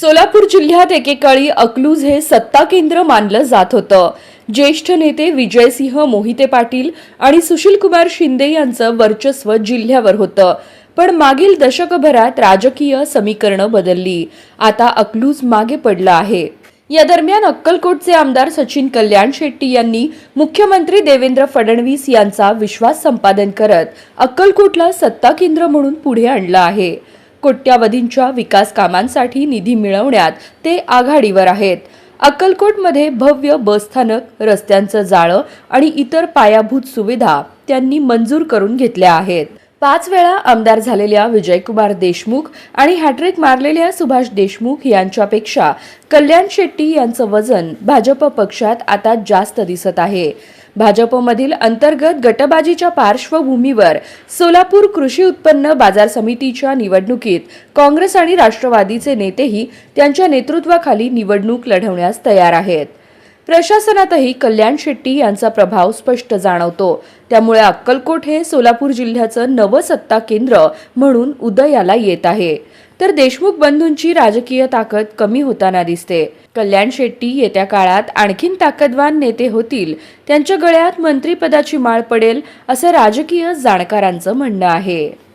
सोलापूर जिल्ह्यात एकेकाळी अकलूज हे सत्ता केंद्र मानलं जात होतं. ज्येष्ठ नेते विजयसिंह मोहिते पाटील आणि सुशीलकुमार शिंदे यांचं वर्चस्व जिल्ह्यावर होतं. पण मागील दशकभरात राजकीय समीकरणं बदलली. आता अकलूज मागे पडलं आहे. या दरम्यान अक्कलकोटचे आमदार सचिन कल्याण शेट्टी यांनी मुख्यमंत्री देवेंद्र फडणवीस यांचा विश्वास संपादन करत अक्कलकोटला सत्ता केंद्र म्हणून पुढे आणलं आहे. कोट्यावधींच्या विकास कामांसाठी निधी मिळवण्यात ते आघाडीवर आहेत. अक्कलकोटमध्ये भव्य बसस्थानक रस्त्यांचं जाळं आणि इतर पायाभूत सुविधा त्यांनी मंजूर करून घेतल्या आहेत. पाच वेळा आमदार झालेल्या विजयकुमार देशमुख आणि हॅट्रिक मारलेल्या सुभाष देशमुख यांच्यापेक्षा कल्याण शेट्टी यांचं वजन भाजप पक्षात आता जास्त दिसत आहे. भाजपमधील अंतर्गत गटबाजीच्या पार्श्वभूमीवर सोलापूर कृषी उत्पन्न बाजार समितीच्या निवडणुकीत काँग्रेस आणि राष्ट्रवादीचे नेतेही त्यांच्या नेतृत्वाखाली निवडणूक लढवण्यास तयार आहेत. प्रशासनातही कल्याण शेट्टी यांचा प्रभाव स्पष्ट जाणवतो. त्यामुळे अक्कलकोट हे सोलापूर जिल्ह्याचं नवं सत्ता केंद्र म्हणून उदयाला येत आहे. तर देशमुख बंधूंची राजकीय ताकद कमी होताना दिसते. कल्याण शेट्टी येत्या काळात आणखीन ताकदवान नेते होतील. त्यांच्या गळ्यात मंत्रिपदाची माळ पडेल असं राजकीय जाणकारांचं म्हणणं आहे.